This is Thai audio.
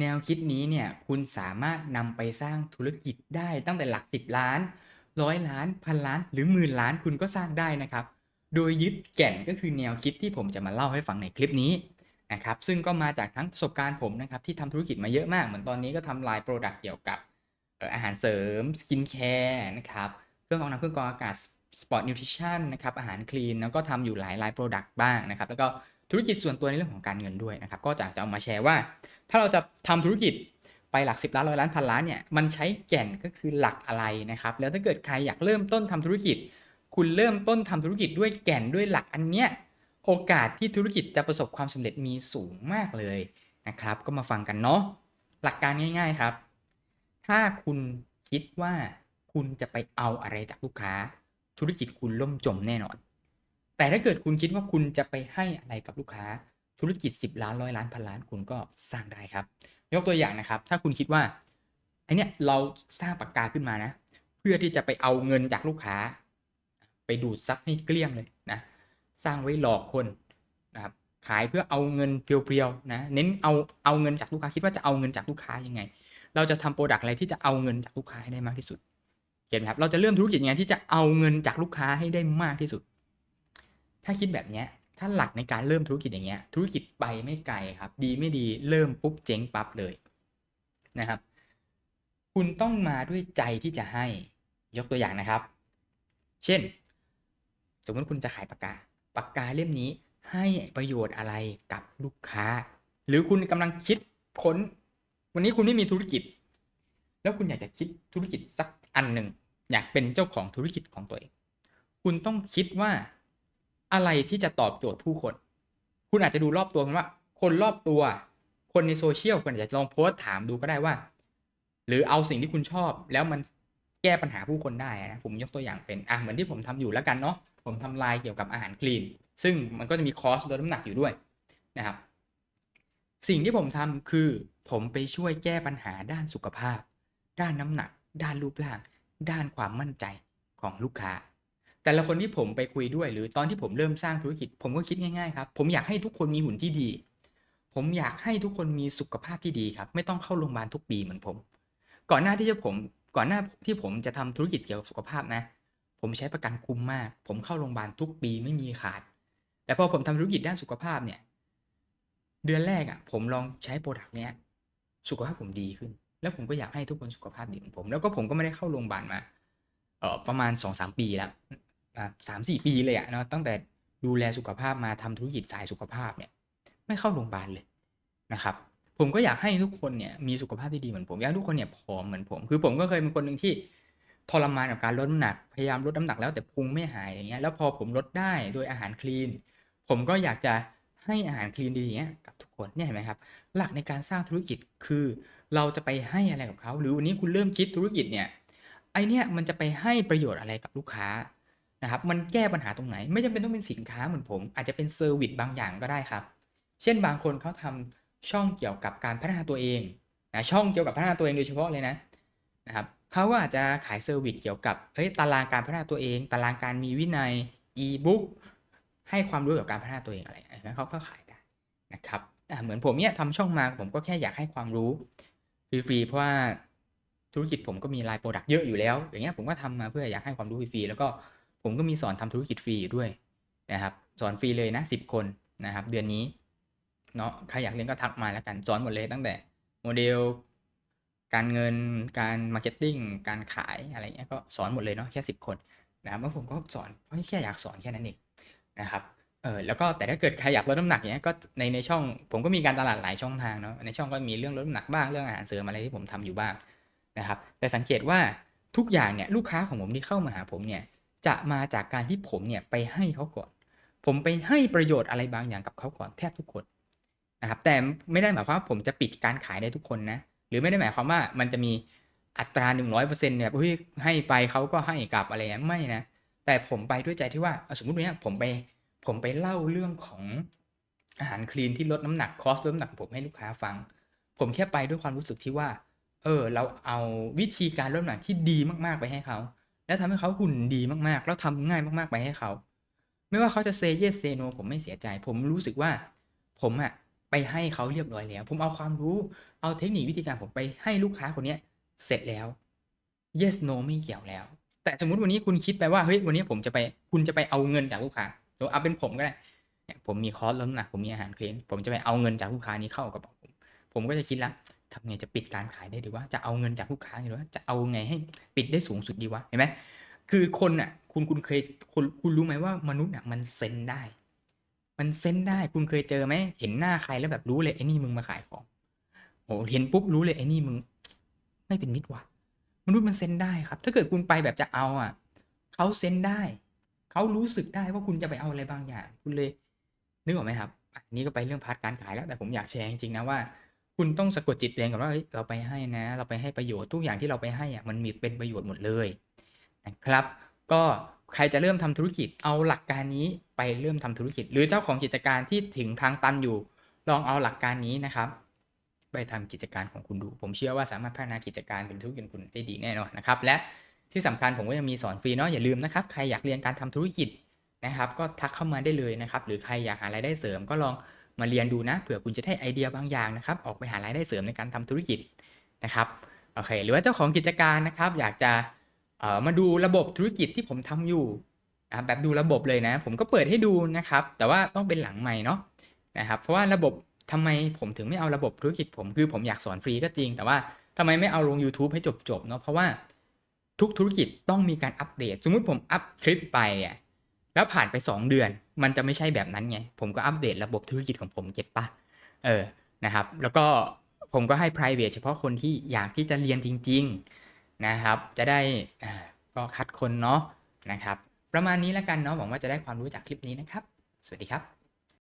แนวคิดนี้เนี่ยคุณสามารถนำไปสร้างธุรกิจได้ตั้งแต่หลัก 10 ล้านร้อยล้านพันล้านหรือหมื่นล้านคุณก็สร้างได้นะครับ โดยยึดแก่นก็คือแนวคิดที่ผมจะมาเล่าให้ฟังในคลิปนี้นะครับซึ่งก็มาจากทั้งประสบการณ์ผมนะครับที่ทำธุรกิจมาเยอะมาก เหมือนตอนนี้ก็ทำลายโปรดักต์เกี่ยวกับเอ่ออาหารเสริมสกินแคร์นะครับเครื่องกรองน้ำเครื่องกรองอากาศส สปอร์ตนิวทริชั่นนะครับอาหารคลีนแล้วก็ทำอยู่หลายลายโปรดักต์บ้างนะครับ แล้วก็ธุรกิจส่วนตัวในเรื่องของการเงินด้วยนะครับ ก็จะจะเอามาแชร์ว่า ถ้าเราจะทำธุรกิจไปหลัก 10 ล้านร้อยล้านพันล้านเนี่ยมันใช้แก่นก็คือหลักอะไรนะครับ แล้วถ้าเกิดใครอยากเริ่มต้นทำธุรกิจ คุณเริ่มต้นทำธุรกิจด้วยแก่นด้วยหลักอันเนี้ยโอกาสที่ธุรกิจจะประสบความสำเร็จมีสูงมากเลยนะครับ ก็มาฟังกันเนาะหลักการง่าย ๆครับ ถ้าคุณคิดว่าคุณจะไปเอาอะไรจากลูกค้า ธุรกิจคุณล่มจมแน่นอน แต่ถ้าเกิดคุณคิดว่าคุณจะไปให้อะไรกับลูกค้า ธุรกิจ 10 ล้านร้อยล้านพันล้านคุณก็สร้างได้ครับ ยกตัวอย่างนะครับ ถ้าคุณคิดว่าไอเนี้ยเราสร้างปากกาขึ้นมานะ เพื่อที่จะไปเอาเงินจากลูกค้า ไปดูดซับให้เกลี้ยงเลยนะ สร้างไว้หลอกคนนะครับขายเพื่อเอาเงินเพียวๆนะ เน้นเอาเอาเงินจากลูกค้าคิดว่าจะเอาเงินจากลูกค้ายังไง เราจะทำโปรดักต์อะไรที่จะเอาเงินจากลูกค้าให้ได้มากที่สุด เห็นไหมครับเราจะเริ่มธุรกิจยังไงที่จะเอาเงินจากลูกค้าให้ได้มากที่สุด ถ้าคิดแบบเนี้ยถ้าหลักในการเริ่มธุรกิจอย่างเงี้ย ธุรกิจไปไม่ไกลครับ ดีไม่ดีเริ่มปุ๊บเจ๊งปั๊บเลยนะครับ คุณต้องมาด้วยใจที่จะให้ยกตัวอย่างนะครับ เช่น สมมติคุณจะขายปากกาปากกาเล่มนี้ให้ประโยชน์อะไรกับลูกค้า หรือคุณกำลังคิดค้น วันนี้คุณไม่มีธุรกิจ แล้วคุณอยากจะคิดธุรกิจสักอันหนึ่ง อยากเป็นเจ้าของธุรกิจของตัวเอง คุณต้องคิดว่าอะไรที่จะตอบโจทย์ผู้คน คุณอาจจะดูรอบตัวกันว่า คนรอบตัว คนในโซเชียลคุณอาจจะลองโพสต์ถามดูก็ได้ว่า หรือเอาสิ่งที่คุณชอบ แล้วมันแก้ปัญหาผู้คนได้นะผมยกตัวอย่างเป็นอะเหมือนที่ผมทำอยู่แล้วกันเนาะผมทำลายเกี่ยวกับอาหารคลีน ซึ่งมันก็จะมีคอสลดน้ำหนักอยู่ด้วยนะครับ สิ่งที่ผมทำคือผมไปช่วยแก้ปัญหาด้านสุขภาพ ด้านน้ำหนัก ด้านรูปร่าง ด้านความมั่นใจของลูกค้า แต่ละคนที่ผมไปคุยด้วย หรือตอนที่ผมเริ่มสร้างธุรกิจ ผมก็คิดง่ายๆครับ ผมอยากให้ทุกคนมีหุ่นที่ดี ผมอยากให้ทุกคนมีสุขภาพที่ดีครับ ไม่ต้องเข้าโรงพยาบาลทุกปีเหมือนผม ก่อนหน้าที่จะผม ก่อนหน้าที่ผมจะทำธุรกิจเกี่ยวกับสุขภาพนะ ผมใช้ประกันคุ้มมาก ผมเข้าโรงพยาบาลทุกปีไม่มีขาด แต่พอผมทำธุรกิจด้านสุขภาพเนี่ย เดือนแรกอะ่ะ ผมลองใช้โปรดักต์เนี้ย สุขภาพผมดีขึ้น แล้วผมก็อยากให้ทุกคนสุขภาพดีเหมือนผม แล้วก็ผมก็ไม่ได้เข้าโรงพยาบาลมาเออประมาณสองสามปีแล้วสามสี่ปีเลยอะเนาะตั้งแต่ดูแลสุขภาพมาทำธุรกิจสายสุขภาพเนี่ย ไม่เข้าโรงพยาบาลเลยนะครับ ผมก็อยากให้ทุกคนเนี่ยมีสุขภาพที่ดีเหมือนผมอยากให้ทุกคนเนี่ยผอมเหมือนผม คือผมก็เคยเป็นคนหนึ่งที่ทรมานกับการลดน้ำหนักพยายามลดน้ำหนักแล้วแต่พุงไม่หายอย่างเงี้ยแล้วพอผมลดได้โดยอาหารคลีน ผมก็อยากจะให้อาหารคลีนดีอย่างเงี้ยกับทุกคนเนี่ยเห็นไหมครับ หลักในการสร้างธุรกิจคือเราจะไปให้อะไรกับเขา หรือวันนี้คุณเริ่มคิดธุรกิจเนี่ยไอเนี่ยมันจะไปให้ประโยชน์อะไรกับลูกค้านะครับมันแก้ปัญหาตรงไหน ไม่จำเป็นต้องเป็นสินค้าเหมือนผม อาจจะเป็นเซอร์วิสบางอย่างก็ได้ครับ เช่นบางคนเขาทำช่องเกี่ยวกับการพัฒนาตัวเองนะช่องเกี่ยวกับพัฒนาตัวเองโดยเฉพาะเลยนะนะครับเขาก็อาจจะขายเซอร์วิสเกี่ยวกับเฮ้ยตารางการพัฒนาตัวเอง ตารางการมีวินัยอีบุ๊กให้ความรู้เกี่ยวกับการพัฒนาตัวเองอะไรนะเขาก็ขายได้นะครับ เหมือนผมเนี่ยทำช่องมาผมก็แค่อยากให้ความรู้ฟรีๆเพราะว่าธุรกิจผมก็มีไลน์โปรดักต์เยอะอยู่แล้ว อย่างเงี้ยผมก็ทำมาเพื่ออยากให้ความรู้ฟรีๆแล้วก็ผมก็มีสอนทำธุรกิจฟรีอยู่ด้วยนะครับสอนฟรีเลยนะสิบคนนะครับ เดือนนี้เนาะใครอยากเรียนก็ทักมาแล้วกันสอนหมดเลยตั้งแต่โมเดล การเงินการมาร์เก็ตติ้งการขายอะไรเงี้ยก็สอนหมดเลยเนาะแค่สิบคนนะครับแล้วผมก็สอนเพราะแค่อยากสอนแค่นั้นเองนะครับ เออแล้วก็แต่ถ้าเกิดใครอยากลดน้ำหนักเนี้ยก็ในในช่องผมก็มีการตลาดหลายช่องทางเนาะในช่องก็มีเรื่องลดน้ำหนักบ้างเรื่องอาหารเสริมอะไรที่ผมทำอยู่บ้างนะครับ แต่สังเกตว่าทุกอย่างเนี่ยลูกค้าของผมที่เข้ามาหาผมเนี่ยจะมาจากการที่ผมเนี่ยไปให้เขาก่อน ผมไปให้ประโยชน์อะไรบางอย่างกับเขาก่อนแทบทุกคนนะครับแต่ไม่ได้หมายความว่าผมจะปิดการขายได้ทุกคนนะหรือไม่ได้หมายความว่ามันจะมีอัตรา 100%เนี่ยเฮ้ยให้ไปเขาก็ให้กลับอะไรเงี้ยไม่นะแต่ผมไปด้วยใจที่ว่าสมมติว่าผมไป ผมไปเล่าเรื่องของอาหารคลีนที่ลดน้ำหนักคอสลดน้ำหนักผมให้ลูกค้าฟัง ผมแค่ไปด้วยความรู้สึกที่ว่า เออ เราเอาวิธีการลดน้ำหนักที่ดีมากๆไปให้เขา แล้วทำให้เขาหุ่นดีมากๆ แล้วทำง่ายมากๆไปให้เขา ไม่ว่าเขาจะเซเยสเซโนผมไม่เสียใจ ผมรู้สึกว่า ผมอะไปให้เขาเรียบร้อยแล้ว ผมเอาความรู้ เอาเทคนิควิธีการผมไปให้ลูกค้าคนเนี้ย เสร็จแล้ว yes no ไม่เกี่ยวแล้ว แต่สมมุติวันนี้คุณคิดไปว่า เฮ้ย วันนี้ผมจะไป คุณจะไปเอาเงินจากลูกค้า สมมติเอาเป็นผมก็ได้เนี่ยผมมีคอร์สลดน้ำหนักผมมีอาหารเคลนผมจะไปเอาเงินจากลูกค้านี้เข้ากระเป๋าผมผมก็จะคิดละทำไงจะปิดการขายได้ดีว่าจะเอาเงินจากลูกค้าหรือว่าจะเอาไงให้ปิดได้สูงสุดดีวะเห็นไหมคือคนอะคุณคุณเคยคุณคุณรู้ไหมว่ามนุษย์อะมันเซนได้ มันเซนได้คุณเคยเจอไหมเห็นหน้าใครแล้วแบบรู้เลยไอ้นี่มึงมาขายของโอ้เห็นปุ๊บรู้เลยไอ้นี่มึง ไม่เป็นมิตรว่ะมนุษย์มันเซนได้ครับ ถ้าเกิดคุณไปแบบจะเอาอะเขาเซนได้ เขารู้สึกได้ว่าคุณจะไปเอาอะไรบางอย่าง คุณเลยนึกออกไหมครับอันนี้ก็ไปเรื่องพาร์ทการขายแล้วแต่ผมอยากแชร์จริงๆนะว่า คุณต้องสะกดจิตตัวเองก่อนว่าเฮ้ยเราไปให้นะ เราไปให้ประโยชน์ทุกอย่างที่เราไปให้อะมันมีเป็นประโยชน์หมดเลยนะครับ ก็ใครจะเริ่มทำธุรกิจเอาหลักการนี้ไปเริ่มทำธุรกิจ หรือเจ้าของกิจการที่ถึงทางตันอยู่ ลองเอาหลักการนี้นะครับ ไปทำกิจการของคุณดู ผมเชื่อว่าสามารถพัฒนากิจการเป็นธุรกิจคุณได้ดีแน่นอนนะครับ และ ที่สำคัญผมก็ยังมีสอนฟรีเนาะอย่าลืมนะครับใครอยากเรียนการทำธุรกิจนะครับ ก็ทักเข้ามาได้เลยนะครับ หรือใครอยากหารายได้เสริม ก็ลองมาเรียนดูนะเผื่อคุณจะได้ไอเดียบางอย่างนะครับ ออกไปหารายได้เสริมในการทำธุรกิจนะครับโอเคหรือว่าเจ้าของกิจการนะครับ อยากจะเอ่อมาดูระบบธุรกิจที่ผมทำอยู่นะแบบดูระบบเลยนะ ผมก็เปิดให้ดูนะครับ แต่ว่าต้องเป็นหลังใหม่เนาะนะครับ เพราะว่าระบบทำไมผมถึงไม่เอาระบบธุรกิจผมคือผมอยากสอนฟรีก็จริง แต่ว่าทำไมไม่เอาลง YouTube ให้จบๆเนาะเพราะว่า ทุกธุรกิจต้องมีการอัปเดต สมมุติผมอัพคลิปไปเนี่ยแล้วผ่านไป 2 เดือน มันจะไม่ใช่แบบนั้นไง ผมก็อัปเดตระบบธุรกิจของผมเก็ตปะเออนะครับ แล้วก็ผมก็ให้ private เฉพาะคนที่อยากที่จะเรียนจริง ๆนะครับ จะได้ก็คัดคนเนาะนะครับ ประมาณนี้แล้วกันเนาะหวังว่าจะได้ความรู้จากคลิปนี้นะครับ สวัสดีครับ